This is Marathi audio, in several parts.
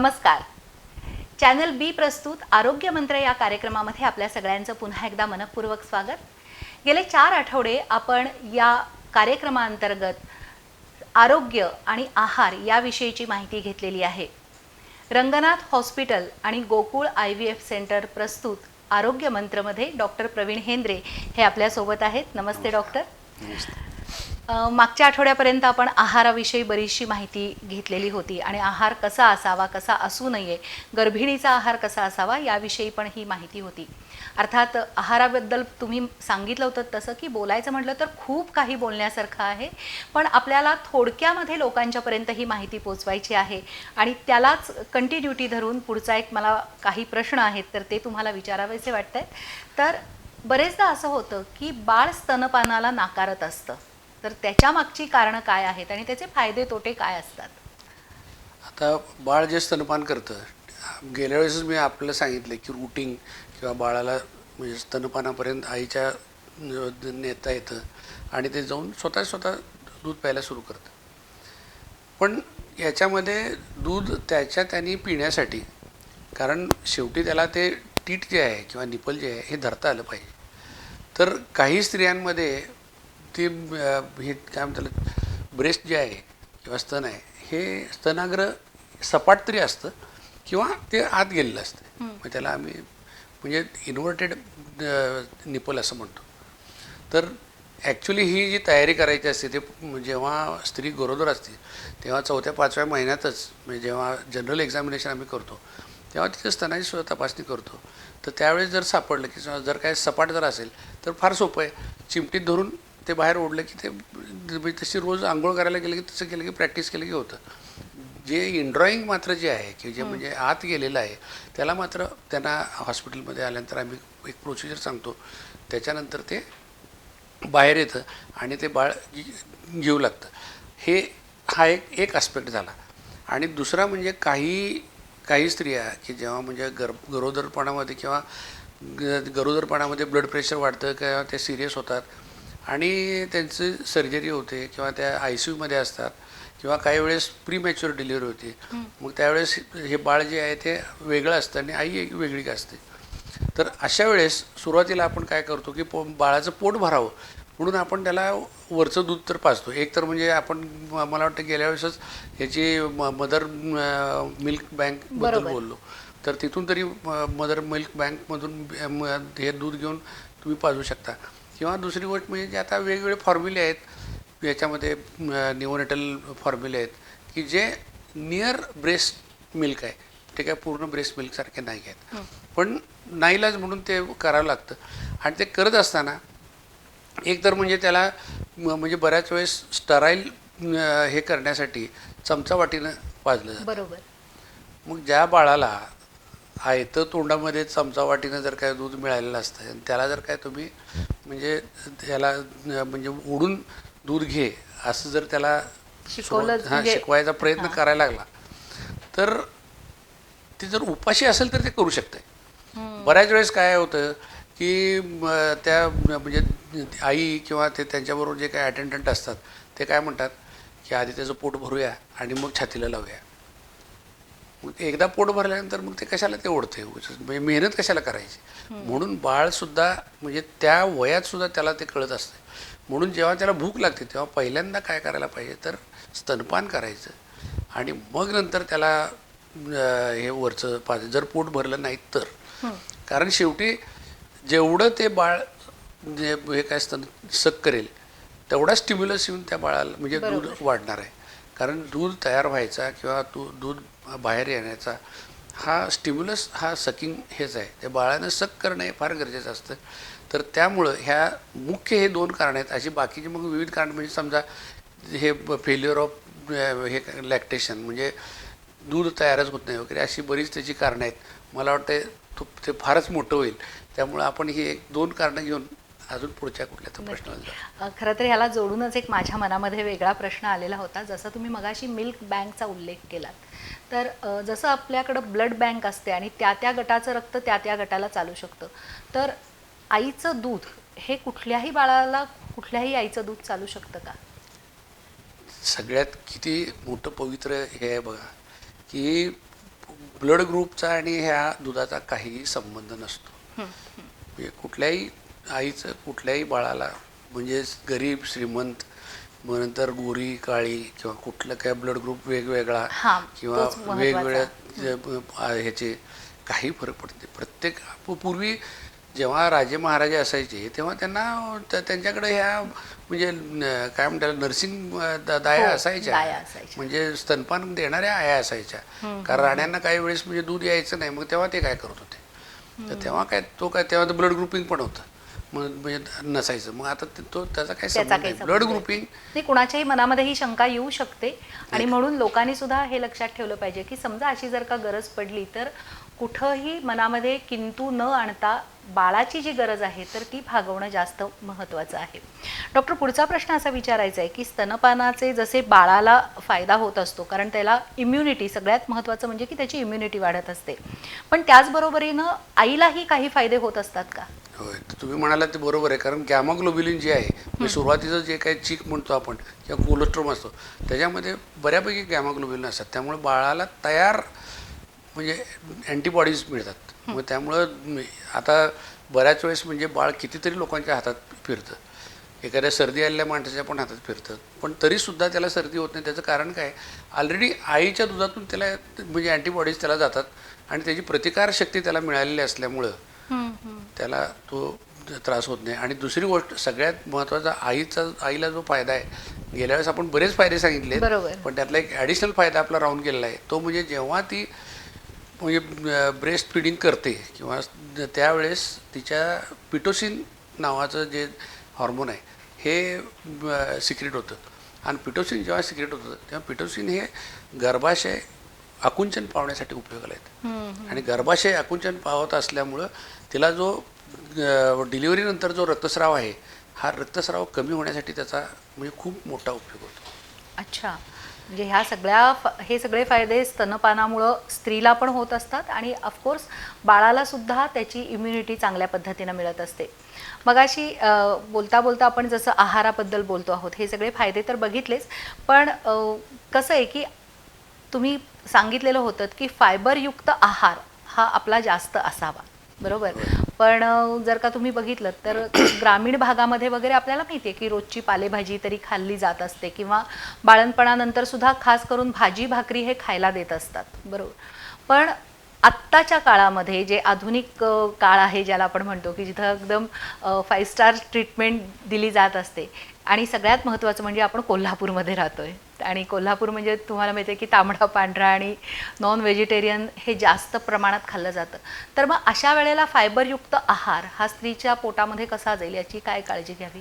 नमस्कार. चॅनल बी प्रस्तुत आरोग्यमंत्र या कार्यक्रमामध्ये आपल्या सगळ्यांचं पुन्हा एकदा मनपूर्वक स्वागत. गेले चार आठवडे आपण या कार्यक्रमाअंतर्गत आरोग्य आणि आहार याविषयीची माहिती घेतलेली आहे. रंगनाथ हॉस्पिटल आणि Gokul I V F centre प्रस्तुत आरोग्य मंत्रमध्ये डॉक्टर प्रवीण हेंद्रे हे आपल्यासोबत आहेत. नमस्ते डॉक्टर. मागच्या आठवड्यापर्यंत आपण आहाराविषयी बरीचशी माहिती घेतलेली होती आणि आहार कसा असावा कसा असू नये गर्भिणीचा आहार कसा असावा याविषयी पण ही माहिती होती. अर्थात आहाराबद्दल तुम्ही सांगितलं होतं तसं की बोलायचं म्हटलं तर खूप काही बोलण्यासारखं आहे पण आपल्याला थोडक्यामध्ये लोकांच्यापर्यंत ही माहिती पोचवायची आहे आणि त्यालाच कंटिन्युटी धरून पुढचा एक मला काही प्रश्न आहेत तर ते तुम्हाला विचारावेसे वाटत आहेत तर बरेचदा असं होतं की बाळ स्तनपानाला नाकारत असतं. तर त्याच्या मागची कारणं काय आहेत आणि त्याचे फायदे तोटे काय असतात? आता बाळ जे स्तनपान करतं गेल्या वेळेसच मी आपल्याला सांगितलं की रुटिंग किंवा बाळाला म्हणजे स्तनपानापर्यंत आईच्या नेता येतं आणि ते जाऊन स्वतः स्वतः दूध प्यायला सुरू करतं. पण याच्यामध्ये दूध त्याच्या त्यांनी पिण्यासाठी कारण शेवटी त्याला ते टीट जे आहे किंवा निपल जे आहे हे धरता आलं पाहिजे. तर काही स्त्रियांमध्ये ते हे काय म्हणतात ब्रेस्ट जे आहे किंवा स्तन आहे हे स्तनाग्र सपाट तरी असतं किंवा ते आत गेलेलं असतं. मग त्याला आम्ही म्हणजे इन्व्हर्टेड निपल असं म्हणतो. तर ॲक्च्युली ही जी तयारी करायची असते ते जेव्हा स्त्री गरोदर असते तेव्हा चौथ्या पाचव्या महिन्यातच म्हणजे जेव्हा जनरल एक्झामिनेशन आम्ही करतो तेव्हा तिथे स्तनाची सुद्धा तपासणी करतो. तर त्यावेळेस जर सापडलं की जर काय सपाट जर असेल तर फार सोपं आहे. चिमटीत धरून ते बाहेर ओढलं की ते म्हणजे तशी रोज आंघोळ करायला गेलं की तसं केलं की प्रॅक्टिस केलं की होतं. जे इनड्रॉईंग मात्र जे आहे की जे म्हणजे आत गेलेलं आहे त्याला मात्र त्यांना हॉस्पिटलमध्ये आल्यानंतर आम्ही एक प्रोसिजर सांगतो. त्याच्यानंतर ते बाहेर येतं आणि ते बाळ घेऊ लागतं. हे हा एक एक आस्पेक्ट झाला. आणि दुसरा म्हणजे काही काही स्त्रिया की जेव्हा म्हणजे गर गरोदरपणामध्ये किंवा गरोदरपणामध्ये ब्लड प्रेशर वाढतं किंवा ते सिरियस होतात आणि त्यांची सर्जरी होते किंवा त्या आय सी यूमध्ये असतात किंवा काही वेळेस प्री मॅच्युअर डिलिव्हरी होते मग त्यावेळेस हे बाळ जे आहे ते वेगळं असतं आणि आई एक वेगळी असते. तर अशा वेळेस सुरुवातीला आपण काय करतो की पो बाळाचं पोट भरावं. म्हणून आपण त्याला वरचं दूध तर पाजतो. एक तर म्हणजे आपण मला वाटतं गेल्या वेळेसच ह्याची मदर मिल्क बँकबद्दल. बोललो. तर तिथून तरी मदर मिल्क बँकमधून हे दूध घेऊन तुम्ही पाजू शकता. किंवा दुसरी गोष्ट म्हणजे जे आता वेगवेगळे फॉर्म्युले आहेत याच्यामध्ये निओनेटल फॉर्म्युले आहेत की जे नियर ब्रेस्ट मिल्क आहे. ते काय पूर्ण ब्रेस्ट मिल्कसारखे नाही आहेत. पण नाईलाज म्हणून ते करावं लागतं. आणि ते करत असताना एक तर म्हणजे त्याला म्हणजे बऱ्याच वेळेस स्टराईल हे करण्यासाठी चमचा वाटीनं पाजलं जातं. बरोबर. मग ज्या बाळाला आयतं तोंडामध्ये चमचा वाटीनं जर काय दूध मिळालेलं असतं आणि त्याला जर काय तुम्ही म्हणजे त्याला म्हणजे ओढून दूध घे असं जर त्याला हां, म्हणजे- शिकवायचा प्रयत्न. करायला लागला तर ते जर उपाशी असेल तर ते करू शकते बऱ्याच वेळेस काय होतं की त्या म्हणजे आई किंवा ते त्यांच्याबरोबर जे काही अटेंडंट असतात ते काय म्हणतात की आधी त्याचं पोट भरूया आणि मग छातीला लावूया. मग ते एकदा पोट भरल्यानंतर मग ते कशाला ते ओढते. म्हणजे मेहनत कशाला करायची? म्हणून बाळसुद्धा म्हणजे त्या वयात सुद्धा त्याला ते कळत असते म्हणून जेव्हा त्याला भूक लागते तेव्हा पहिल्यांदा काय करायला पाहिजे? तर स्तनपान करायचं. आणि मग नंतर त्याला हे वरचं पाज जर पोट भरलं नाही तर. कारण शेवटी जेवढं ते बाळ जे हे काय स्तन सक करेल तेवढा स्टिम्युलस येऊन त्या बाळाला म्हणजे दूध वाढणार आहे. कारण दूध तयार व्हायचा किंवा तू दूध बाहेर येण्याचा हा स्टिम्युलस हा सकिंग हेच आहे. त्या बाळानं सक करणं हे फार गरजेचं असतं. तर त्यामुळं ह्या मुख्य हे दोन कारण आहेत. अशी बाकीची मग विविध कारण म्हणजे समजा हे फेल्युअर ऑफ हे लॅक्टेशन म्हणजे दूध तयारच होत नाही वगैरे अशी बरीच त्याची कारणं आहेत. मला वाटतं तो ते फारच मोठं होईल. त्यामुळं आपण ही एक दोन कारणं घेऊन अजून पुढच्या कुठल्या जाऊ. अ, खरं तर ह्याला जोडूनच एक माझ्या मनामध्ये वेगळा प्रश्न आलेला होता. जसं तुम्ही मगाशी मिल्क बँकचा उल्लेख केलात. तर जसं आपल्याकडं ब्लड बँक असते आणि त्या त्या गटाचं रक्त त्या त्या गटाला चालू शकतं. तर आईचं दूध हे कुठल्याही बाळाला कुठल्याही आईचं दूध चालू शकतं का? सगळ्यात किती मोठं पवित्र हे आहे बघा की ब्लड ग्रुपचा आणि ह्या दुधाचा काहीही संबंध नसतो. म्हणजे कुठल्याही आईचं कुठल्याही बाळाला म्हणजे गरीब श्रीमंत मग नंतर गोरी काळी किंवा कुठलं काय ब्लड ग्रुप वेगवेगळा हा, किंवा तोच महत्त्वाचा. वेगवेगळ्या जे प- आ- ह्याचे काही फरक पडते प्रत्येक प- पूर्वी जेव्हा राजे महाराजे असायचे तेव्हा त्यांना त्या- त्यांच्याकडे ह्या म्हणजे न- काय म्हणतात नर्सिंग द- दाया हो, असायच्या. दाया असायच्या. म्हणजे स्तनपान देणाऱ्या आया असायच्या. कारण राण्यांना काही वेळेस म्हणजे दूध यायचं नाही मग तेव्हा ते काय करत होते. तर तेव्हा काय तो काय तेव्हा तर ब्लड ग्रुपिंग पण होतं. मग म्हणजे नसायचं. मग आता ते- तो त्याचा काय त्याचा संबंध काही ब्लड. ग्रुपिंग नाही. कुणाच्याही मनामध्ये ही शंका येऊ शकते. आणि म्हणून लोकांनी सुद्धा हे लक्षात ठेवलं पाहिजे की समजा अशी जर का गरज पडली तर कुठंही मनामध्ये किंतू न आणता बाळाची जी गरज आहे तर ती भागवणं जास्त महत्त्वाचं आहे. डॉक्टर पुढचा प्रश्न असा विचारायचा आहे की स्तनपानाचे जसे बाळाला फायदा होत असतो कारण त्याला इम्युनिटी सगळ्यात महत्त्वाचं म्हणजे की त्याची इम्युनिटी वाढत असते. पण त्याचबरोबरीनं आईलाही काही फायदे होत असतात का? होय तुम्ही म्हणाला ते बरोबर आहे कारण गॅमाग्लोबिलिन जे आहे म्हणजे सुरुवातीचं जे काही चीक म्हणतो आपण किंवा कोलेस्ट्रॉम असतो त्याच्यामध्ये बऱ्यापैकी गॅमाग्लोबिलिन असतात. त्यामुळे बाळाला तयार म्हणजे अँटीबॉडीज मिळतात. मग त्यामुळं आता बऱ्याच वेळेस म्हणजे बाळ कितीतरी लोकांच्या हातात फिरतं. एखाद्या सर्दी आलेल्या माणसाच्या पण हातात फिरतं. पण तरीसुद्धा त्याला सर्दी होत नाही. त्याचं कारण काय? ऑलरेडी आईच्या दुधातून त्याला म्हणजे अँटीबॉडीज त्याला जातात आणि त्याची प्रतिकारशक्ती त्याला मिळालेली असल्यामुळं त्याला तो त्रास होत नाही. आणि दुसरी गोष्ट सगळ्यात महत्त्वाचा आईचा आईला जो फायदा आहे गेल्या वेळेस आपण बरेच फायदे सांगितले बरोबर. पण त्यातला एक ॲडिशनल फायदा आपला राहून गेलेला आहे. तो म्हणजे जेव्हा ती म्हणजे ब्रेस्ट फिडिंग करते किंवा त्यावेळेस तिच्या पिटोसिन नावाचं जे हॉर्मोन आहे हे सिक्रेट होतं. आणि पिटोसिन जेव्हा सिक्रेट होतं तेव्हा पिटोसिन हे गर्भाशय आकुंचन पावण्यासाठी उपयोगाला येतं. आणि गर्भाशय आकुंचन पावत असल्यामुळं तिला जो डिलिव्हरीनंतर जो रक्तस्राव आहे हा रक्तस्राव कमी होण्यासाठी त्याचा म्हणजे खूप मोठा उपयोग होतो. अच्छा. म्हणजे ह्या सगळ्या फ- हे सगळे फायदे स्तनपानामुळं स्त्रीला पण होत असतात आणि ऑफकोर्स बाळाला सुद्धा त्याची इम्युनिटी चांगल्या पद्धतीनं मिळत असते. मग अशी बोलता बोलता आपण जसं आहाराबद्दल बोलतो आहोत हे सगळे फायदे तर बघितलेच पण कसं आहे की तुम्ही सांगितलेलं होतं की फायबरयुक्त आहार हा आपला जास्त असावा. बरोबर. पण जर का तुम्ही बघितलं तर ग्रामीण भागामध्ये वगैरे आपल्याला माहिती आहे की रोजची पालेभाजी तरी खाल्ली जात असते किंवा बाळणपणानंतर सुद्धा खास करून भाजी भाकरी हे खायला देत असतात. बरोबर. पण आत्ताच्या काळामध्ये जे आधुनिक काळ आहे ज्याला आपण म्हणतो की जिथं एकदम फाईव्ह स्टार ट्रीटमेंट दिली जात असते आणि सगळ्यात महत्त्वाचं म्हणजे आपण कोल्हापूरमध्ये राहतोय. आणि कोल्हापूर म्हणजे तुम्हाला माहिती आहे की तांबडा पांढरा आणि नॉन व्हेजिटेरियन हे जास्त प्रमाणात खाल्लं जातं. तर मग अशा वेळेला फायबरयुक्त आहार हा स्त्रीच्या पोटामध्ये कसा जाईल याची काय काळजी घ्यावी?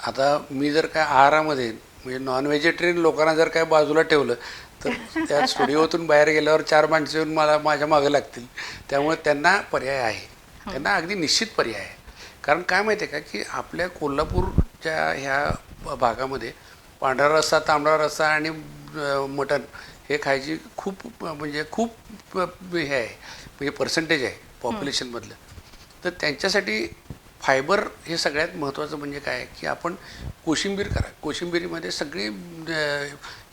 आता मी जर काय आहारामध्ये म्हणजे नॉन व्हेजिटेरियन लोकांना जर काय बाजूला ठेवलं तर त्या स्टुडिओतून बाहेर गेल्यावर चार माणसं येऊन मला माझ्या मागं लागतील. त्यामुळे त्यांना पर्याय आहे. त्यांना अगदी निश्चित पर्याय आहे. कारण काय माहिती आहे का की आपल्या त्या ह्या भागामध्ये पांढरा रस्सा तांबडा रस्सा आणि मटन मटण हे खायची खूप म्हणजे खूप हे आहे म्हणजे पर्सेंटेज आहे पॉप्युलेशनमधलं तर त्यांच्यासाठी फायबर हे सगळ्यात महत्त्वाचं म्हणजे काय? की आपण कोशिंबीर करा. कोशिंबीरीमध्ये सगळी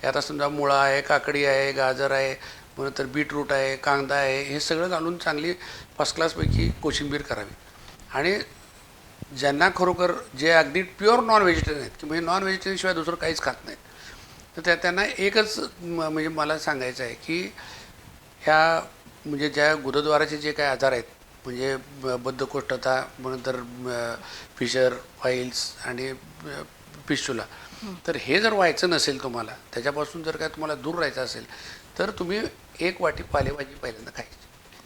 आता समजा मुळा आहे काकडी आहे गाजर आहे नंतर बीटरूट आहे कांदा आहे हे सगळं घालून चांगली फर्स्ट क्लासपैकी कोशिंबीर करावी. आणि ज्यांना खरोखर जे अगदी प्युअर नॉन व्हेजिटेरियन आहेत की म्हणजे नॉन व्हेजिटेरियनशिवाय दुसरं काहीच खात नाहीत. तर त्या त्यांना एकच म्हणजे मला सांगायचं आहे की ह्या म्हणजे ज्या गुदद्वाराचे जे काही आजार आहेत म्हणजे बद्धकोष्ठता नंतर फिशर फाईल्स आणि पिशुला तर हे जर व्हायचं नसेल तुम्हाला त्याच्यापासून जर काय तुम्हाला दूर राहायचं असेल तर तुम्ही एक वाटी पालेभाजी पहिल्यांदा खायची.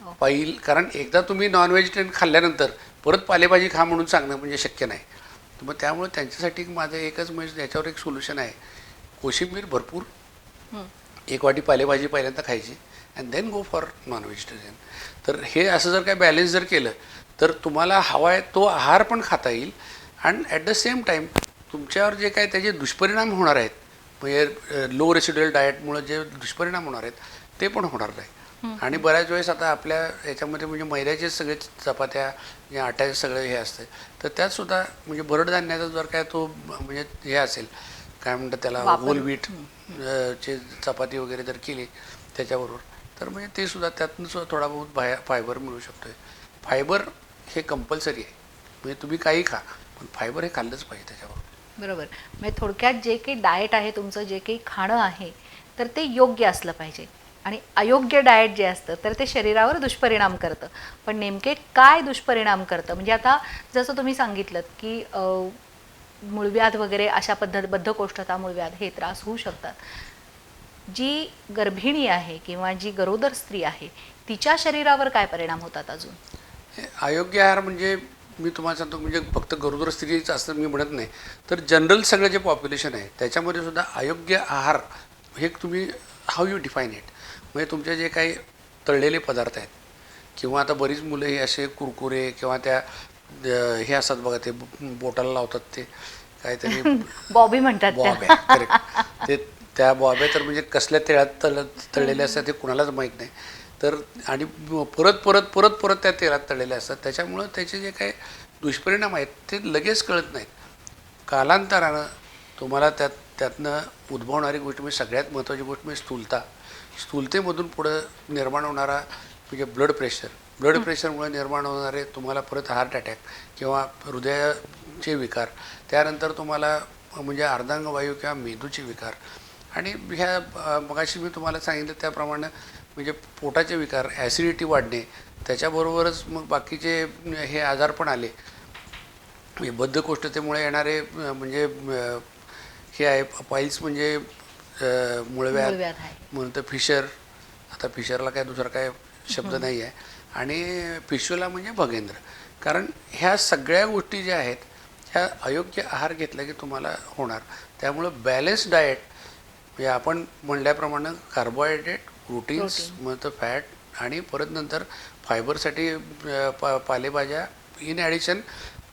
हो. पाहिल कारण एकदा तुम्ही नॉन व्हेजिटेरियन खाल्ल्यानंतर परत पालेभाजी खा म्हणून सांगणं म्हणजे शक्य नाही. तर मग त्यामुळे त्यांच्यासाठी माझं एकच म्हणजे याच्यावर एक सोल्युशन आहे. कोशिंबीर भरपूर. एक वाटी पालेभाजी पहिल्यांदा खायची and then go for non vegetarian तर हे असं जर काय बॅलेन्स जर केलं तर तुम्हाला हवा आहे तो आहार पण खाता येईल आणि ॲट द सेम टाईम तुमच्यावर जे काय त्याचे दुष्परिणाम होणार आहेत म्हणजे लो रेसिड्युअल डाएटमुळे जे दुष्परिणाम होणार आहेत ते पण होणार नाही. आणि बऱ्याच वेळेस आता आपल्या याच्यामध्ये म्हणजे मैद्याचे सगळे चपात्या जे आट्याचे सगळे हे असते तर त्यात सुद्धा म्हणजे भरडधान्याचा जर काय तो म्हणजे हे असेल काय म्हणतात त्याला. होल व्हीट चे चपाती वगैरे जर केली त्याच्याबरोबर तर म्हणजे ते सुद्धा त्यातनं सुद्धा थोडा बहुत बाहेर फायबर मिळू शकतोय. फायबर हे कंपल्सरी आहे. म्हणजे तुम्ही काही खा पण फायबर हे खाल्लंच पाहिजे त्याच्यावर बरोबर. म्हणजे थोडक्यात जे काही डाएट आहे तुमचं जे काही खाणं आहे तर ते योग्य असलं पाहिजे. आणि अयोग्य डाएट जे असतं तर ते शरीरावर दुष्परिणाम करतं. पण नेमके काय दुष्परिणाम करतं? म्हणजे आता जसं तुम्ही सांगितलं की मूळव्याध वगैरे अशा पद्धत बद्धकोष्ठता मूळव्याध हे त्रास होऊ शकतात. जी गर्भिणी आहे किंवा जी गरोदर स्त्री आहे तिच्या शरीरावर काय परिणाम होतात अजून? अयोग्य आहार म्हणजे मी तुम्हाला सांगतो म्हणजे फक्त गरोदर स्त्रीच असं मी म्हणत नाही. तर जनरल सगळं जे पॉप्युलेशन आहे त्याच्यामध्ये सुद्धा अयोग्य आहार हे तुम्ही हाऊ यू डिफाईन इट म्हणजे तुमचे जे काही तळलेले पदार्थ आहेत किंवा आता बरीच मुलं हे असे कुरकुरे किंवा त्या हे असतात बघा ते बोटाला लावतात ते काहीतरी बॉबी म्हणतात बॉब. आहे करेक्ट ते त्या बॉब्या तर म्हणजे कसल्या तेळात तळ तळलेल्या असतात ते कुणालाच माहीत नाही. तर आणि परत परत परत परत त्या तेलात तळलेल्या असतात. त्याच्यामुळं त्याचे जे काही दुष्परिणाम आहेत ते लगेच कळत नाहीत. कालांतरानं तुम्हाला त्यात त्यातनं उद्भवणारी गोष्ट म्हणजे सगळ्यात महत्त्वाची गोष्ट म्हणजे स्थूलता. स्थूलतेमधून पुढं निर्माण होणारा म्हणजे ब्लड प्रेशर. ब्लड प्रेशरमुळे निर्माण होणारे तुम्हाला परत हार्ट अटॅक किंवा हृदयाचे विकार त्यानंतर तुम्हाला म्हणजे अर्धांगवायू किंवा मेंदूचे विकार. आणि ह्या मगाशी मी तुम्हाला सांगितलं त्याप्रमाणे म्हणजे पोटाचे विकार ॲसिडिटी वाढणे त्याच्याबरोबरच मग बाकीचे हे आजार पण आले. म्हणजे बद्धकोष्ठतेमुळे येणारे म्हणजे हे आहे पाईल्स म्हणजे मुळव्याध. मूळव्याध आहे. म्हणतं फिशर आता फिशरला काय दुसरा काय शब्द नाही आहे आणि फिशोला म्हणजे भगेंद्र. कारण ह्या सगळ्या गोष्टी ज्या आहेत ह्या अयोग्य आहार घेतला की तुम्हाला होणार. त्यामुळं बॅलन्स डाएट म्हणजे आपण म्हणल्याप्रमाणे कार्बोहायड्रेट प्रोटीन्स म्हणतं फॅट आणि परत नंतर फायबरसाठी पा पालेभाज्या इन ॲडिशन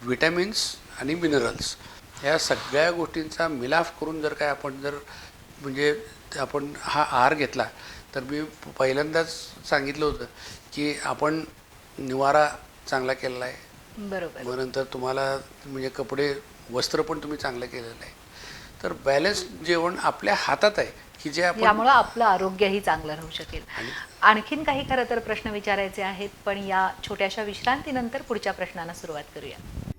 विटॅमिन्स आणि मिनरल्स ह्या सगळ्या गोष्टींचा मिलाफ करून जर काय आपण जर म्हणजे आपण हा आहार घेतला तर मी पहिल्यांदाच सांगितलं होतं की आपण निवारा चांगला केलेला आहे. बरोबर. मग नंतर तुम्हाला म्हणजे कपडे वस्त्र पण तुम्ही चांगलं केलेलं आहे. तर बॅलन्स जेवण आपल्या हातात आहे की जे आपण यामुळं आपलं आरोग्यही चांगलं राहू शकेल. आणखीन काही खरं तर प्रश्न विचारायचे आहेत पण या छोट्याशा विश्रांतीनंतर पुढच्या प्रश्नाला सुरुवात करूया.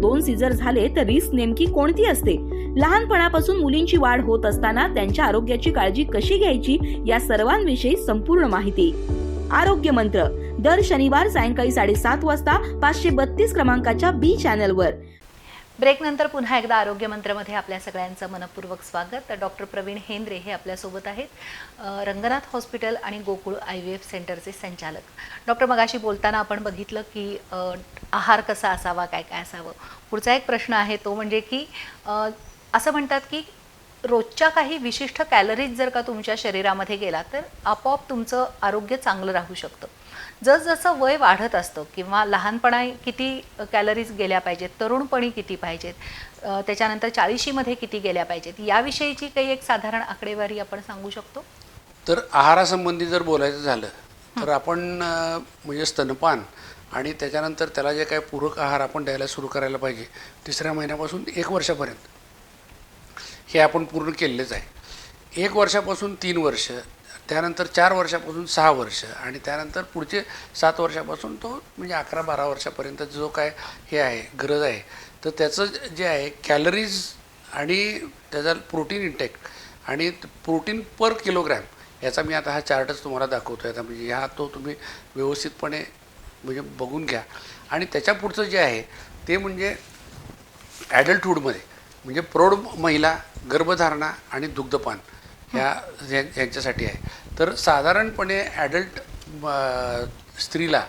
दोन सीझर झाले तर रिस्क नेमकी कोणती असते? लहानपणापासून मुलींची वाढ होत असताना त्यांच्या आरोग्याची काळजी कशी घ्यायची या सर्वांविषयी संपूर्ण माहिती. आरोग्य मंत्र दर शनिवार सायंकाळी साडेसात वाजता पाचशे बत्तीस क्रमांकाच्या बी चॅनलवर ब्रेक नंतर पुन्हा एकदा आरोग्य मंत्रामध्ये आपल्या सगळ्यांचं मनपूर्वक स्वागत. डॉक्टर प्रवीण हेंद्रे हे आपल्यासोबत आहेत. रंगनाथ हॉस्पिटल आणि गोकुळ आय व्ही एफ सेंटरचे संचालक. डॉक्टर मगाशी बोलताना आपण बघितलं की आहार कसा असावा काय काय असावं? पुढचा एक प्रश्न आहे तो म्हणजे की असं म्हणतात की रोजच्या काही विशिष्ट कॅलरीज जर का तुमच्या शरीरामध्ये गेला तर आपोआप तुमचं आरोग्य चांगलं राहू शकतं. जसजसं वय वाढत असतं किंवा लहानपणा किती कॅलरीज गेल्या पाहिजेत तरुणपणी किती पाहिजेत त्याच्यानंतर चाळीशीमध्ये किती गेल्या पाहिजेत याविषयीची काही एक साधारण आकडेवारी आपण सांगू शकतो? तर आहारासंबंधी जर बोलायचं झालं तर आपण म्हणजे स्तनपान आणि त्याच्यानंतर त्याला जे काही पूरक आहार आपण द्यायला सुरू करायला पाहिजे तिसऱ्या महिन्यापासून एक वर्षापर्यंत. हे आपण पूर्ण केलेलंच आहे. एक वर्षापासून तीन वर्ष त्यानंतर चार वर्षापासून सहा वर्ष आणि त्यानंतर पुढचे सात वर्षापासून तो म्हणजे अकरा बारा वर्षापर्यंत जो काय हे आहे गरज आहे. तर त्याचं जे आहे कॅलरीज आणि त्याचा प्रोटीन इंटेक आणि प्रोटीन पर किलोग्रॅम याचा मी आता हा चार्टच तुम्हाला दाखवतो आहे आता म्हणजे ह्या तो तुम्ही व्यवस्थितपणे म्हणजे बघून घ्या. आणि त्याच्या पुढचं जे आहे ते म्हणजे ॲडल्टहूडमध्ये म्हणजे प्रौढ महिला गर्भधारणा आणि दुग्धपान. ह्या ह्या- ह्यांच्यासाठी आहे. तर साधारणपणे ॲडल्ट स्त्रीला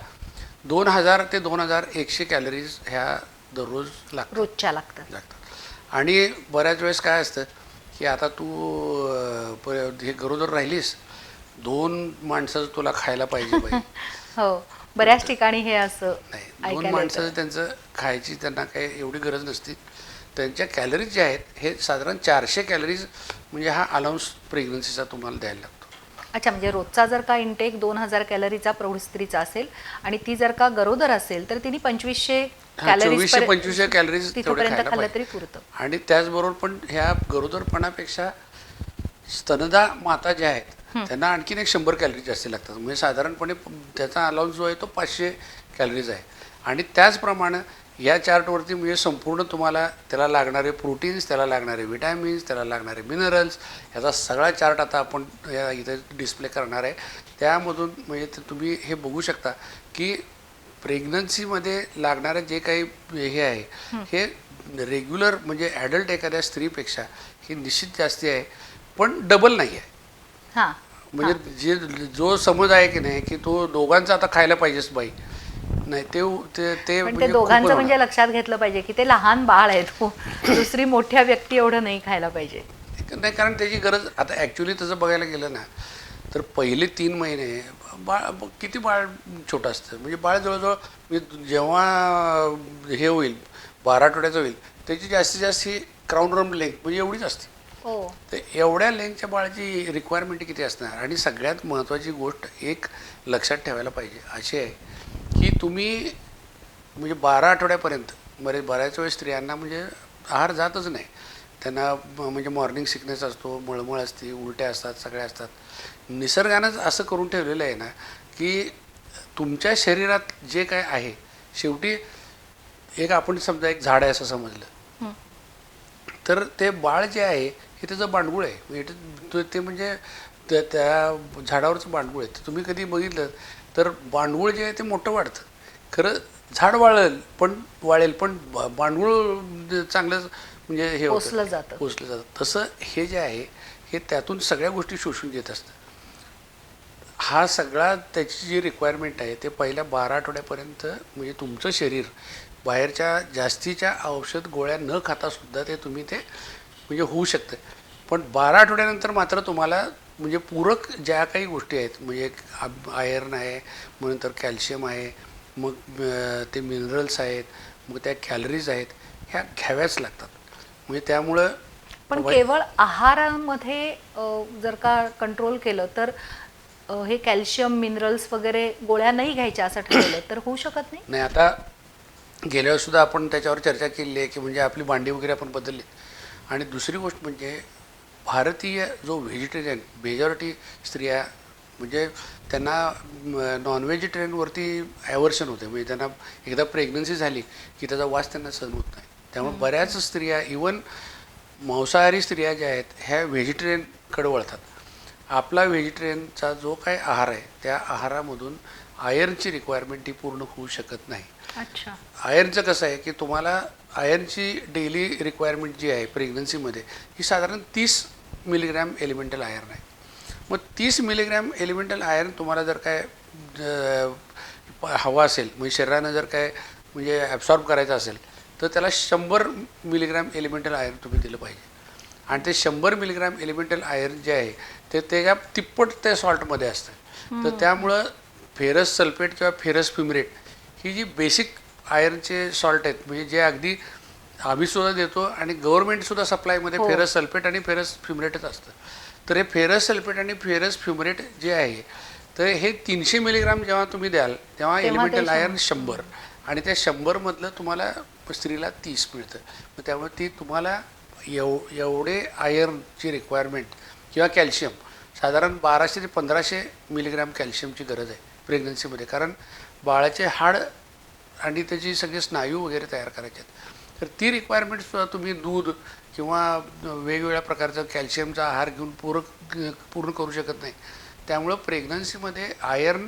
दोन हजार ते दोन हजार एकशे कॅलरीज ह्या दररोज लागतात. रोजच्या लागतात. लागतात. आणि बऱ्याच वेळेस काय असतं की आता तू हे गरोदर राहिलीस दोन माणसं तुला खायला पाहिजे हो. बऱ्याच ठिकाणी हे असं नाही दोन येतं. त्यांचं खायची त्यांना काही एवढी गरज नसते. त्यांच्या कॅलरीज ज्या आहेत हे साधारण चारशे कॅलरीज म्हणजे हा अलाउन्स प्रेग्नन्सीचा तुम्हाला द्यायला लागतो. अच्छा म्हणजे रोजचा जर का इंटेक दोन हजार कॅलरीचा प्रौढ स्त्रीचा असेल आणि ती जर का गरोदर असेल तर तिने पंचवीसशे चोवीसशे पंचवीसशे कॅलरीज तिथपर्यंत खाल्लं तरी पुरतं. आणि त्याचबरोबर पण ह्या गरोदरपणापेक्षा स्तनदा माता ज्या आहेत त्यांना आणखीन एक शंभर कॅलरीज जास्त लागतात. म्हणजे साधारणपणे त्याचा अलाउन्स जो आहे तो पाचशे कॅलरीज आहे. आणि त्याचप्रमाणे या चार्टवरती म्हणजे संपूर्ण तुम्हाला त्याला लागणारे प्रोटीन्स त्याला लागणारे विटॅमिन्स त्याला लागणारे मिनरल्स याचा सगळा चार्ट आता आपण या इथे डिस्प्ले करणार आहे. त्यामधून म्हणजे तुम्ही हे बघू शकता की प्रेग्नन्सीमध्ये लागणारं जे काही हे आहे हे. रेग्युलर म्हणजे ॲडल्ट एखाद्या स्त्रीपेक्षा हे निश्चित जास्ती आहे पण डबल नाही आहे. म्हणजे जे जो समज आहे की नाही की तो दोघांचा आता खायला पाहिजेच बाई. नाही ते ते ते पण ते म्हणजे दोघांचं म्हणजे लक्षात घेतलं पाहिजे की ते लहान बाळ आहे तो दुसरी मोठ्या व्यक्ती एवढं नाही खायला पाहिजे. नाही कारण त्याची गरज आता ॲक्च्युली तसं बघायला गेलं ना तर पहिले तीन महिने बाळ ब- किती बाळ छोटं असतं? म्हणजे बाळ जवळजवळ म्हणजे जेव्हा हे होईल बारा आठवड्याचं होईल त्याची जास्तीत जास्त ही क्राऊन रम लेंथ म्हणजे एवढीच असते. हो. तर एवढ्या लेंथच्या बाळाची रिक्वायरमेंट किती असणार? आणि सगळ्यात महत्त्वाची गोष्ट एक लक्षात ठेवायला पाहिजे अशी आहे की तुम्ही म्हणजे बारा आठवड्यापर्यंत बरेच बऱ्याच वेळेस स्त्रियांना म्हणजे आहार जातच नाही. त्यांना म्हणजे मॉर्निंग सिकनेस असतो मळमळ असते उलट्या असतात सगळ्या असतात. निसर्गानंच असं करून ठेवलेलं आहे ना की तुमच्या शरीरात जे काय आहे शेवटी एक आपण समजा एक झाड आहे असं समजलं. तर ते बाळ जे आहे हे त्याचं बांडगुळ आहे. म्हणजे ते- म्हणजे त्या त्या झाडावरचं बांडगुळ आहे. तुम्ही कधी बघितलं तर बांडगुळ जे आहे ते मोठं वाढतं खरं झाड वाळेल पण वाळेल पण बांडगुळ चांगलं म्हणजे हे. पोसलं जातं. पोचलं जातं तसं हे जे आहे हे त्यातून सगळ्या गोष्टी शोषून घेत असतं हा सगळा त्याची जी रिक्वायरमेंट आहे ते पहिल्या बारा आठवड्यापर्यंत म्हणजे तुमचं शरीर बाहेरच्या जास्तीच्या औषध गोळ्या न खाता सुद्धा ते तुम्ही ते म्हणजे होऊ शकतं पण बारा आठवड्यानंतर मात्र तुम्हाला म्हणजे पूरक ज्या काही गोष्टी आहेत म्हणजे आयर्न आहे मग नंतर कॅल्शियम आहे मग ते मिनरल्स आहेत मग त्या कॅलरीज आहेत ह्या घ्याव्याच लागतात. म्हणजे त्यामुळं पण केवळ आहारामध्ये जर का कंट्रोल केलं तर हे कॅल्शियम मिनरल्स वगैरे गोळ्या नाही घ्यायच्या असं ठरवलं तर होऊ शकत नाही? नाही आता गेल्या वेळेस सुद्धा आपण त्याच्यावर चर्चा केली आहे की म्हणजे आपली भांडी वगैरे आपण बदलली. आणि दुसरी गोष्ट म्हणजे भारतीय जो व्हेजिटेरियन मेजॉरिटी स्त्रिया म्हणजे त्यांना नॉन व्हेजिटेरियनवरती ॲवर्शन होते. म्हणजे त्यांना एकदा प्रेग्नन्सी झाली की त्याचा वास त्यांना सहन होत नाही. त्यामुळे बऱ्याच स्त्रिया इवन मांसाहारी स्त्रिया ज्या आहेत ह्या व्हेजिटेरियनकडे वळतात. आपला व्हेजिटेरियनचा जो काही आहार आहे त्या आहारामधून आयर्नची रिक्वायरमेंट ही पूर्ण होऊ शकत नाही. अच्छा. आयर्नचं कसं आहे की तुम्हाला आयर्नची डेली रिक्वायरमेंट जी आहे प्रेग्नन्सीमध्ये ही साधारण तीस मिलीग्रॅम एलिमेंटल आयर्न आहे. मग तीस मिलीग्रॅम एलिमेंटल आयर्न तुम्हाला जर काय हवा असेल म्हणजे शरीरानं जर काय म्हणजे ॲब्सॉर्ब करायचं असेल तर त्याला शंभर मिलीग्रॅम एलिमेंटल आयर्न तुम्ही दिलं पाहिजे. आणि ते शंभर मिलीग्रॅम एलिमेंटल आयर्न जे आहे ते त्याच्या तिप्पट त्या सॉल्टमध्ये असतं. तर त्यामुळं फेरस सल्फेट किंवा फेरस फिमरेट ही जी बेसिक आयर्नचे सॉल्ट आहेत म्हणजे जे अगदी आम्ही सुद्धा देतो आणि गव्हर्नमेंटसुद्धा सप्लायमध्ये हो. फेरस सल्फेट आणि फेरस फ्युमरेटच असतं. तर हे फेरस सल्फेट आणि फेरस फ्युमरेट जे आहे तर हे तीनशे मिलीग्राम जेव्हा तुम्ही द्याल तेव्हा तेव्हा एलिमेंटल आयर्न शंभर. शंभर. आणि त्या शंभरमधलं तुम्हाला स्त्रीला तीस मिळतं. मग त्यामुळे ती तुम्हाला एव एवढे आयर्नची रिक्वायरमेंट किंवा कॅल्शियम साधारण बाराशे ते पंधराशे मिलीग्राम कॅल्शियमची गरज आहे प्रेग्नन्सीमध्ये कारण बाळाचे हाड आणि त्याची सगळे स्नायू वगैरे तयार करायचे आहेत. तर ती रिक्वायरमेंट सुद्धा तुम्ही दूध किंवा वेगवेगळ्या प्रकारचा कॅल्शियमचा आहार घेऊन पूरक पूर्ण करू शकत नाही. त्यामुळं प्रेग्नन्सीमध्ये आयर्न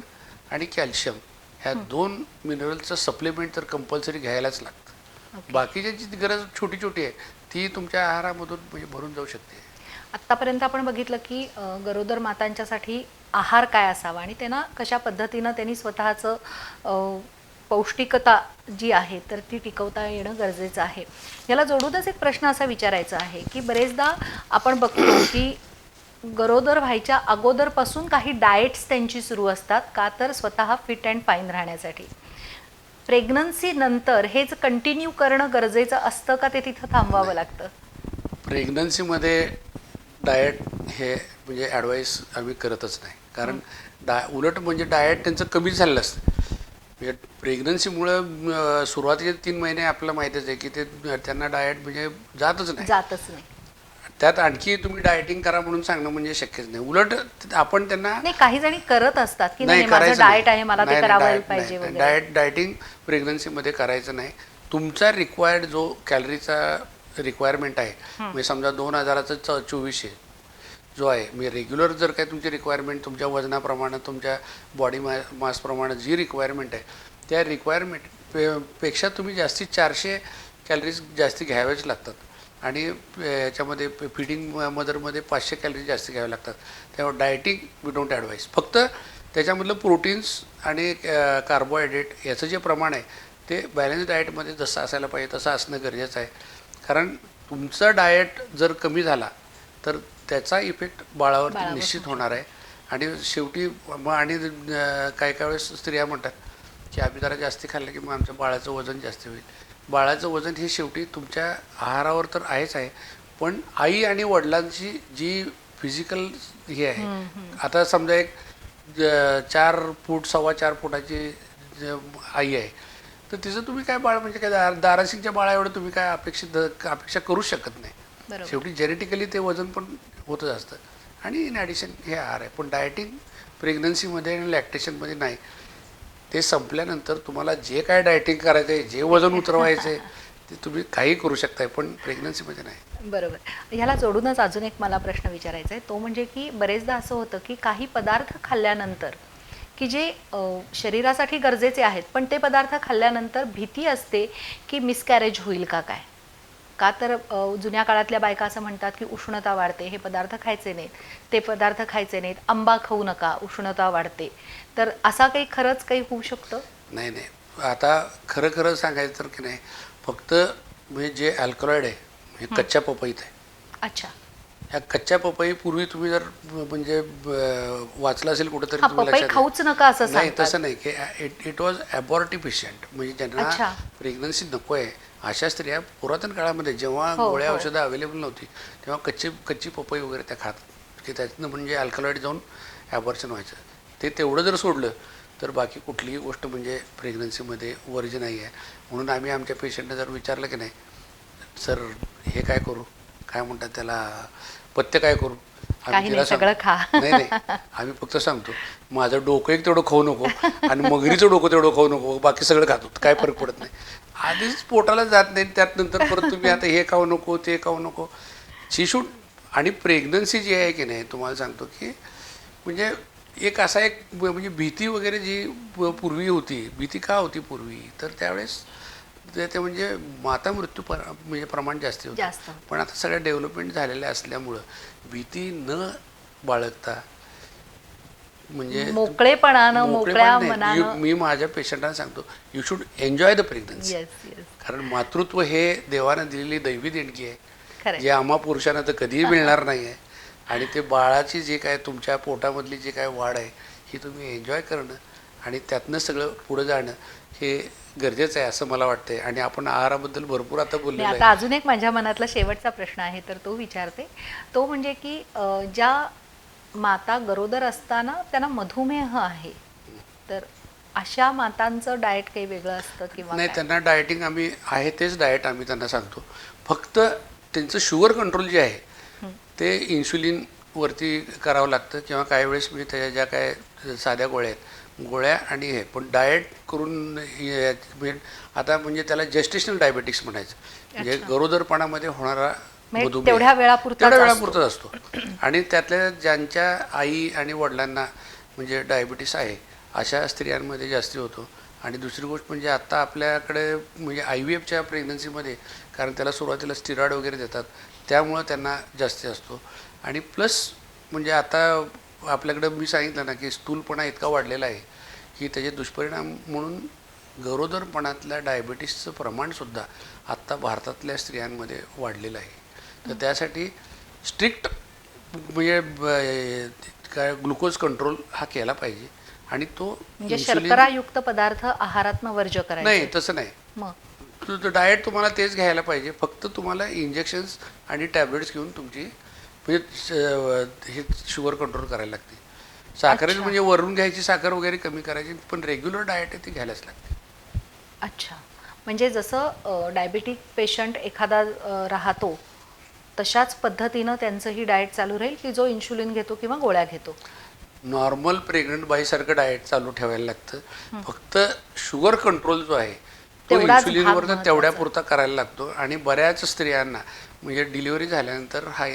आणि कॅल्शियम ह्या दोन मिनरलचं सप्लिमेंट तर कंपल्सरी घ्यायलाच लागतं. बाकीच्यांची जी गरज छोटी छोटी आहे ती तुमच्या आहारामधून म्हणजे भरून जाऊ शकते. आत्तापर्यंत आपण बघितलं की गरोदर मातांच्यासाठी आहार काय असावा आणि त्यांना कशा पद्धतीनं त्यांनी स्वतःचं पौष्टिकता जी आहे तर ती टिकवता येणं गरजेचं आहे. याला जोडूनच एक प्रश्न असा विचारायचा आहे की बरेचदा आपण बघतो की गरोदर व्हायच्या अगोदरपासून काही डाएट्स त्यांची सुरू असतात का तर स्वतः फिट अँड फाईन राहण्यासाठी. प्रेग्नन्सी नंतर हेच कंटिन्यू करणं गरजेचं असतं का ते तिथं थांबवावं लागतं? प्रेग्नन्सीमध्ये डाएट हे म्हणजे ॲडवाईस आम्ही करतच नाही. कारण डा उलट म्हणजे डाएट त्यांचं कमी झालेलं असतं. म्हणजे प्रेग्नन्सीमुळं सुरुवातीचे तीन महिने आपल्याला माहीतच आहे की ते त्यांना डाएट म्हणजे जातच नाही. जातच नाही. त्यात आणखी तुम्ही डाएटिंग करा म्हणून सांगणं म्हणजे शक्यच नाही. उलट आपण त्यांना नाही काही जणी करत असतात की नाही माझं करायचं डाएट. आहे मला ते करावं पाहिजे डाएट डाएटिंग प्रेग्नन्सीमध्ये करायचं नाही. तुमचा रिक्वायर्ड जो कॅलरीचा रिक्वायरमेंट आहे म्हणजे समजा दोन हजाराचं चोवीसशे जो आहे म्हणजे रेग्युलर जर काय तुमची रिक्वायरमेंट तुमच्या वजनाप्रमाणे तुमच्या बॉडी मा मासप्रमाणे जी रिक्वायरमेंट आहे त्या रिक्वायरमेंट पे पेक्षा तुम्ही जास्तीत चारशे कॅलरीज जास्ती घ्याव्याच लागतात. आणि याच्यामध्ये फिडिंग मदरमध्ये पाचशे कॅलरीज जास्त घ्याव्या लागतात. त्यामुळे डायटिंग वी डोंट ॲडवाईस फक्त त्याच्यामधलं प्रोटीन्स आणि कार्बोहायड्रेट याचं जे प्रमाण आहे ते बॅलन्स डाएटमध्ये जसं असायला पाहिजे तसं असणं गरजेचं आहे. कारण तुमचा डाएट जर कमी झाला तर त्याचा इफेक्ट बाळावरती बाळावर निश्चित होणार आहे. आणि शेवटी मग आणि काही काही वेळेस स्त्रिया म्हणतात की आम्ही जरा जास्ती खाल्लं की मग आमच्या बाळाचं वजन जास्त होईल. बाळाचं वजन हे शेवटी तुमच्या आहारावर तर आहेच आहे पण आई आणि वडिलांची जी फिजिकल हे आहे. आता समजा एक चार फूट सव्वा चार फुटाची आई आहे तर तिचं तुम्ही काय बाळ म्हणजे काय दार दारासिंगच्या बाळा एवढं तुम्ही काय अपेक्षित अपेक्षा करू शकत नाही. शेवटी जेनेटिकली ते वजन पण होतच असतं. आणि इन ॲडिशन हे आहार आहे. पण डायटिंग प्रेग्नन्सीमध्ये आणि लॅक्टेशनमध्ये नाही. ते संपल्यानंतर तुम्हाला जे काय डायटिंग करायचं आहे जे वजन उतरवायचं आहे ते तुम्ही काही करू शकताय पण प्रेग्नन्सीमध्ये नाही. बरोबर. ह्याला जोडूनच अजून एक मला प्रश्न विचारायचा आहे. तो म्हणजे की बरेचदा असं होतं की काही पदार्थ खाल्ल्यानंतर की जे शरीरासाठी गरजेचे आहेत पण ते पदार्थ खाल्ल्यानंतर भीती असते की मिसकॅरेज होईल का काय? का तर जुन्या काळातल्या बायका असं म्हणतात की उष्णता वाढते हे पदार्थ खायचे नाहीत. ते पदार्थ खायचे नाहीत. आंबा खाऊ नका उष्णता वाढते. तर असा काही खरंच काही होऊ शकतं? नाही नाही. आता खरं खरं सांगायचं तर की नाही फक्त म्हणजे जे अल्कलॉइड आहे म्हणजे कच्च्या पपईत आहे. अच्छा. ह्या कच्च्या पपई पूर्वी तुम्ही जर म्हणजे वाचलं असेल कुठेतरी हा खाऊच नका असं नाही तसं नाही की इट इट वॉज ॲबॉर्टिफिशियंट म्हणजे. ज्यांना प्रेग्नन्सी नको आहे अशा स्त्रिया पुरातन काळामध्ये जेव्हा हो, गोळ्या हो. औषधं अवेलेबल नव्हती तेव्हा कच्ची कच्ची पपई वगैरे त्या खात की त्यातनं म्हणजे अल्कलॉइड जाऊन ॲबॉर्शन व्हायचं. ते तेवढं जर सोडलं तर बाकी कुठलीही गोष्ट म्हणजे प्रेग्नन्सीमध्ये वर्ज नाही आहे म्हणून आम्ही आमच्या पेशंटने जर विचारलं की नाही सर हे काय करू? काय म्हणतात त्याला? पथ्य काय करू? आम्ही काही नाही, सगळं सांग- खा. नाही नाही. आम्ही फक्त सांगतो माझं डोकं एक तेवढं खाऊ नको आणि मगरीचं डोकं तेवढं खाऊ नको बाकी सगळं खातो. काय फरक पडत नाही. आधीच पोटाला जात नाही त्यात नंतर परत तुम्ही आता हे खाऊ नको ते खाऊ नको. शिशू आणि प्रेग्नन्सी जी आहे की नाही तुम्हाला सांगतो की म्हणजे एक असा एक म्हणजे भीती वगैरे जी पूर्वी होती भीती का होती पूर्वी? तर त्यावेळेस ते ते म्हणजे माता मृत्यू पर म्हणजे प्रमाण जास्त होतं. पण आता सगळ्या डेव्हलपमेंट झालेल्या असल्यामुळं भीती न बाळगता म्हणजे मोकळेपणानं मोकळेपण मोकळ्या नाही. मनानं. You- मी माझ्या पेशंटांना सांगतो you should enjoy the pregnancy yes yes कारण मातृत्व हे देवानं दिलेली दैवी देणगी आहे. जे आम्हा पुरुषांना तर कधीही मिळणार नाही आहे आणि ते बाळाची जे काय तुमच्या पोटामधली जी काय वाढ आहे ही तुम्ही एन्जॉय करणं आणि त्यातनं सगळं पुढं जाणं हे गरजेचं आहे असं मला वाटतंय. आणि आपण आहाराबद्दल भरपूर आता नाही, बोललेलं आता अजून एक माझ्या मनातला शेवटचा प्रश्न आहे तर तो विचारते. तो म्हणजे की अ, ज्या माता गरोदर असताना त्यांना मधुमेह आहे तर अशा मातांचं डाएट काही वेगळं असतं किंवा नाही? त्यांना डायटिंग आम्ही आहे तेच डाएट आम्ही त्यांना सांगतो फक्त त्यांचं शुगर कंट्रोल जे आहे ते इन्शुलिन वरती करावं लागतं किंवा काही वेळेस म्हणजे त्याच्या ज्या काय साध्या गोळ्या आहेत गोळ्या आणि हे पण डाएट करून हे- म्हणजे आता म्हणजे त्याला जेस्टेशनल डायबेटिक्स म्हणायचं म्हणजे. गरोदरपणामध्ये होणारा म्हणजे मधुमेह. तेवढ्या वेळापुरताच तेवढ्या. वेळापुरताच असतो आणि त्यातल्या ज्यांच्या आई आणि वडिलांना म्हणजे डायबिटीस आहे अशा स्त्रियांमध्ये जास्ती होतो आणि दुसरी गोष्ट म्हणजे आत्ता आपल्याकडे म्हणजे आय व्ही एफच्या प्रेग्नन्सीमध्ये कारण त्याला सुरुवातीला स्टिरॉइड वगैरे देतात त्यामुळं त्यांना जास्ती असतो आणि प्लस म्हणजे आता आपल्याकडं मी सांगितलं ना की स्थूलपणा इतका वाढलेला आहे की त्याचे दुष्परिणाम म्हणून गरोदरपणातल्या डायबिटीसचं प्रमाणसुद्धा आत्ता भारतातल्या स्त्रियांमध्ये वाढलेलं आहे तर त्यासाठी स्ट्रिक्ट म्हणजे काय ग्लुकोज कंट्रोल हा केला पाहिजे. आणि तो म्हणजे शर्करायुक्त पदार्थ आहारातनं वर्ज्य करायचे. नाही तसं नाही. मग? डाएट तुम्हाला तेच घ्यायला पाहिजे. फक्त तुम्हाला इंजेक्शन्स आणि टॅबलेट्स घेऊन तुमची म्हणजे हे शुगर कंट्रोल करायला लागते. साखरेच अच्छा. म्हणजे वरून घ्यायची साखर वगैरे कमी करायची पण रेग्युलर डाएट आहे ती घ्यायलाच लागते. अच्छा. म्हणजे जसं डायबिटिक पेशंट एखादा राहतो तशाच पद्धतीनं त्यांचं ही डाएट चालू राहील की जो इन्शुलिन घेतो किंवा गोळ्या घेतो? नॉर्मल प्रेग्नंट बाईसारखं डाएट चालू ठेवायला लागतं. फक्त शुगर कंट्रोल जो आहे तो महत्त्वाचा. तेवढ्या पुरता करायला लागतो. आणि बऱ्याच स्त्रियांना म्हणजे डिलिव्हरी झाल्यानंतर हा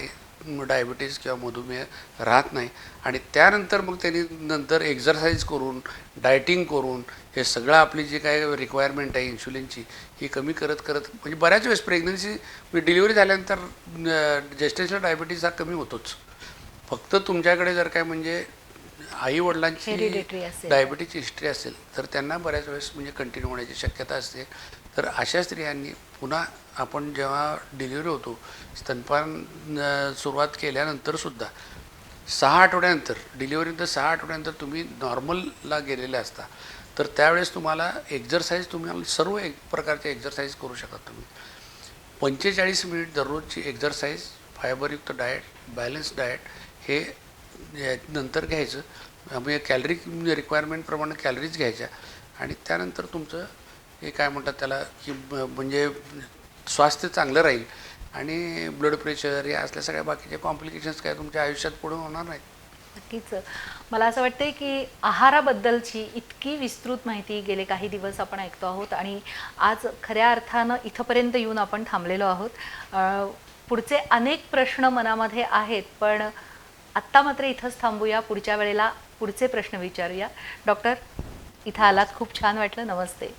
डायबिटीज किंवा मधुमेह राहत नाही. आणि त्यानंतर मग त्यांनी नंतर एक्झरसाईज करून डायटिंग करून हे सगळं आपली जी काय रिक्वायरमेंट आहे इन्शुलिनची ही कमी करत करत म्हणजे बऱ्याच वेळेस प्रेग्नन्सी डिलिव्हरी झाल्यानंतर जेस्टेशनल डायबिटीज हा कमी होतोच. फक्त तुमच्याकडे जर काय म्हणजे आई वडिलांची. डायबिटीची हिस्ट्री असेल तर त्यांना बऱ्याच वेळेस म्हणजे कंटिन्यू होण्याची शक्यता असते. तर अशा स्त्रियांनी पुन्हा आपण जेव्हा डिलिव्हरी होतो स्तनपान सुरुवात केल्यानंतरसुद्धा सहा आठवड्यानंतर डिलिव्हरीनंतर सहा आठवड्यानंतर तुम्ही नॉर्मलला गेलेले असता तर त्यावेळेस तुम्हाला एक्झरसाईज तुम्ही सर्व एक प्रकारचे एक्झरसाईज करू शकता तुम्ही. पंचेचाळीस मिनिट दररोजची एक्झरसाईज फायबरयुक्त डाएट बॅलन्स डाएट हे नंतर घ्यायचं. म्हणजे कॅलरी रिक्वायरमेंटप्रमाणे कॅलरीज घ्यायच्या. आणि त्यानंतर तुमचं हे काय म्हणतात त्याला की म्हणजे स्वास्थ्य चांगलं राहील. आणि ब्लड प्रेशर या असल्या सगळ्या बाकीच्या कॉम्प्लिकेशन्स काय तुमच्या आयुष्यात पुढे होणार नाहीत. नक्कीच. मला असं वाटतंय की आहाराबद्दलची इतकी विस्तृत माहिती गेले काही दिवस आपण ऐकतो आहोत आणि आज खऱ्या अर्थानं इथंपर्यंत येऊन आपण थांबलेलो आहोत. पुढचे अनेक प्रश्न मनामध्ये आहेत पण आत्ता मात्र इथंच थांबूया. पुढच्या वेळेला पुढचे प्रश्न विचारूया. डॉक्टर इथं आलात. खूप छान वाटलं. नमस्ते.